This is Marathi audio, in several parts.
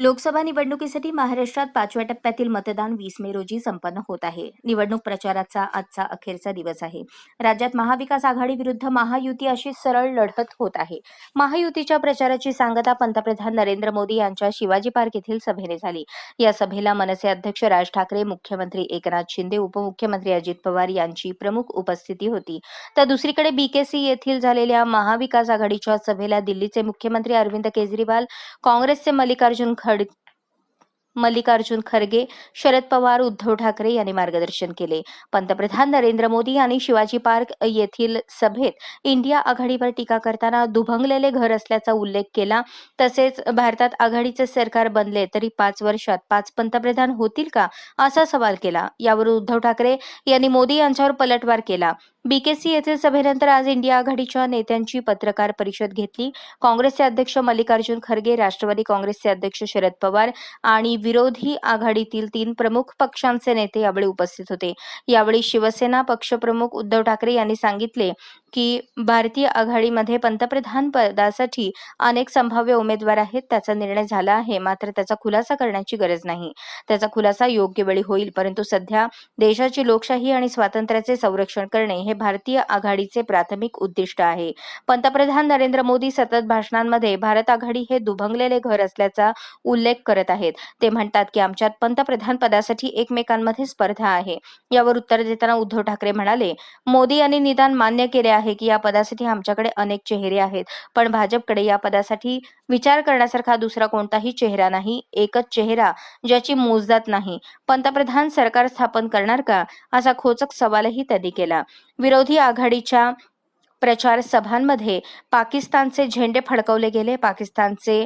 लोकसभा निवडणुकीसाठी महाराष्ट्रात पाचव्या टप्प्यातील मतदान वीस मे रोजी संपन्न होत आहे. निवडणूक प्रचाराचा आजचा अखेरचा दिवस आहे. राज्यात महाविकास आघाडी विरुद्ध महायुती अशी सरळ लढत होत आहे. महायुतीच्या प्रचाराची सांगता पंतप्रधान नरेंद्र मोदी यांच्या शिवाजी पार्क येथील सभेने झाली. या सभेला मनसे अध्यक्ष राज ठाकरे मुख्यमंत्री एकनाथ शिंदे उपमुख्यमंत्री अजित पवार यांची प्रमुख उपस्थिती होती. तर दुसरीकडे बीकेसी येथील झालेल्या महाविकास आघाडीच्या सभेला दिल्लीचे मुख्यमंत्री अरविंद केजरीवाल काँग्रेसचे मल्लिकार्जुन खड मल्लिकार्जुन खरगे शरद पवार उद्धव ठाकरे यांनी मार्गदर्शन केले. पंतप्रधान नरेंद्र मोदी यांनी शिवाजी पार्क येथील सभेत इंडिया आघाडीवर टीका करताना दुभंगलेले घर असल्याचा उल्लेख केला. तसेच भारतात आघाडीचे सरकार बनले तरी पाच वर्षात पाच पंतप्रधान होतील का असा सवाल केला. यावर उद्धव ठाकरे यांनी मोदी यांच्यावर पलटवार केला. बीकेसी येथील सभेनंतर आज इंडिया आघाडीच्या नेत्यांची पत्रकार परिषद घेतली. काँग्रेसचे अध्यक्ष मल्लिकार्जुन खरगे राष्ट्रवादी काँग्रेसचे अध्यक्ष शरद पवार आणि विरोधी आघाडीतील तीन प्रमुख पक्षांचे नेते यावेळी उपस्थित होते. यावेळी शिवसेना पक्षप्रमुख उद्धव ठाकरे यांनी सांगितले की भारतीय आघाडीमध्ये पंतप्रधान पदासाठी अनेक संभाव्य उमेदवार आहेत त्याचा निर्णय झाला आहे मात्र त्याचा खुलासा करण्याची गरज नाही. त्याचा खुलासा योग्य वेळी होईल परंतु सध्या देशाची लोकशाही आणि स्वातंत्र्याचे संरक्षण करणे हे भारतीय आघाडीचे प्राथमिक उद्दिष्ट आहे. पंतप्रधान नरेंद्र मोदी सतत भाषणांमध्ये भारत आघाडी हे दुभंगलेले घर असल्याचा उल्लेख करत आहेत. ते म्हणतात की आमच्यात पंतप्रधान पदासाठी एकमेकांमध्ये स्पर्धा आहे. यावर उत्तर देताना उद्धव ठाकरे म्हणाले मोदी यांनी निदान मान्य केले आहे की या पदासाठी आमच्याकडे अनेक चेहरे आहेत. पण भाजपकडे या पदासाठी विचार करण्यासारखा दुसरा कोणताही चेहरा नाही. एकच चेहरा ज्याची मोजदात नाही. पंतप्रधान सरकार स्थापन करणार का? असा खोचक सवालही त्यांनी केला. विरोधी आघाडीच्या प्रचार सभांमध्ये पाकिस्तानचे झेंडे फडकवले गेले पाकिस्तानचे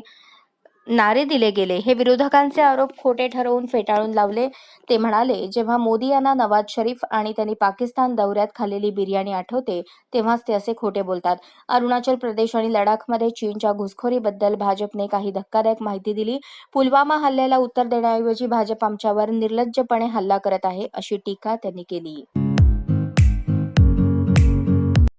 नारे दिले गेले. हे विरोधकांचे आरोप खोटे ठरवून फेटाळून लावले. ते म्हणाले जेव्हा मोदी यांना नवाज शरीफ आणि त्यांनी पाकिस्तान दौऱ्यात खाल्लेली बिर्याणी आठवते तेव्हाच ते असे खोटे बोलतात. अरुणाचल प्रदेश आणि लडाखमध्ये चीनच्या घुसखोरीबद्दल भाजपने काही धक्कादायक माहिती दिली. पुलवामा हल्ल्याला उत्तर देण्याऐवजी भाजप आमच्यावर निर्लज्जपणे हल्ला करत आहे अशी टीका त्यांनी केली.